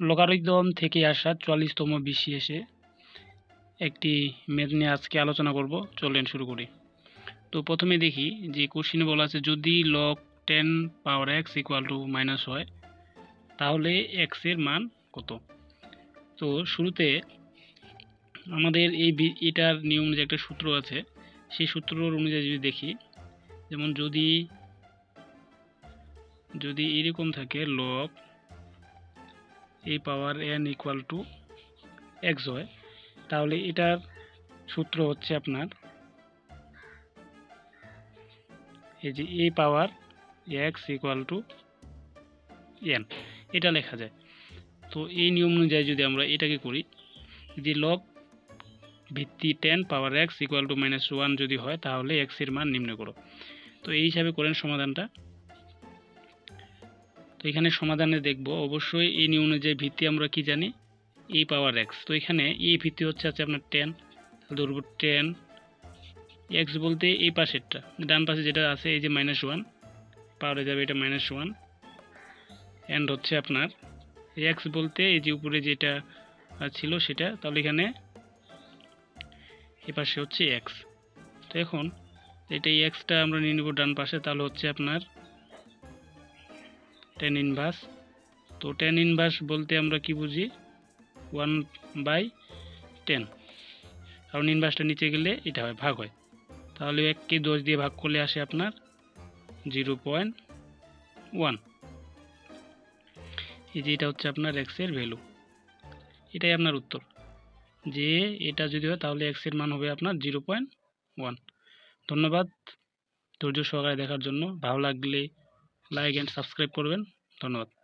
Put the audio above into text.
লোগারিদম থেকে আসা চুয়াল্লিশতম বিসিএসে একটি ম্যাথ নিয়ে আজকে আলোচনা করব। চলেন শুরু করি। তো প্রথমে দেখি যে কোশ্চিনে বলা আছে, যদি log ten power x equal to minus হয়, তাহলে এক্সের মান কত? তো শুরুতে আমাদের এই এটার নিয়ম যে একটা সূত্র আছে। সেই সূত্র অনুযায়ী যদি দেখি, যেমন যদি যদি এরকম থাকে log A power n equal to x হয়, তাহলে এটার সূত্র হচ্ছে আপনার এই যে A power x equal to n এটা লেখা যায়। তো এই নিয়ম অনুযায়ী যদি আমরা এটাকে করি যে লগ ভিত্তি ten power x equal to minus one যদি হয়, তাহলে এক্সের মান নির্ণয় করো। তো এই হিসাবে করেন সমাধানটা। তো এখানে সমাধানে দেখব। অবশ্যই এই নিয়ম অনুযায়ী ভিত্তি আমরা কি জানি? এ পাওয়ার এক্স তো এখানে এই ভিত্তি হচ্ছে, আছে আপনার টেন ধরব টেন এক্স বলতে এই পাশেরটা। ডান পাশে যেটা আছে, এই যে মাইনাস ওয়ান পাওয়ারে যাবে এটা মাইনাস ওয়ান অ্যান্ড হচ্ছে আপনার এক্স বলতে এই যে উপরে যেটা ছিল সেটা, তাহলে এখানে এ পাশে হচ্ছে এক্স তো এখন, এটা এই এক্সটা আমরা নিয়ে নেব ডান পাশে, তাহলে হচ্ছে আপনার টেন ইনভার্স তো টেন ইনভার্স বলতে আমরা কি বুঝি? One by ten. কারণ ইনভার্সটা নিচে গেলে এটা হয়, ভাগ হয়। তাহলে এককে দশ দিয়ে ভাগ করলে আসে আপনার জিরো পয়েন্ট ওয়ান। এই যে এটা হচ্ছে আপনার এক্সের ভ্যালু। এটাই আপনার উত্তর। যে এটা যদি হয় তাহলে এক্সের মান হবে আপনার জিরো পয়েন্ট ওয়ান। ধন্যবাদ। ধৈর্য সহকারে দেখার জন্য। ভালো লাগলে লাইক অ্যান্ড সাবস্ক্রাইব করবেন। ধন্যবাদ।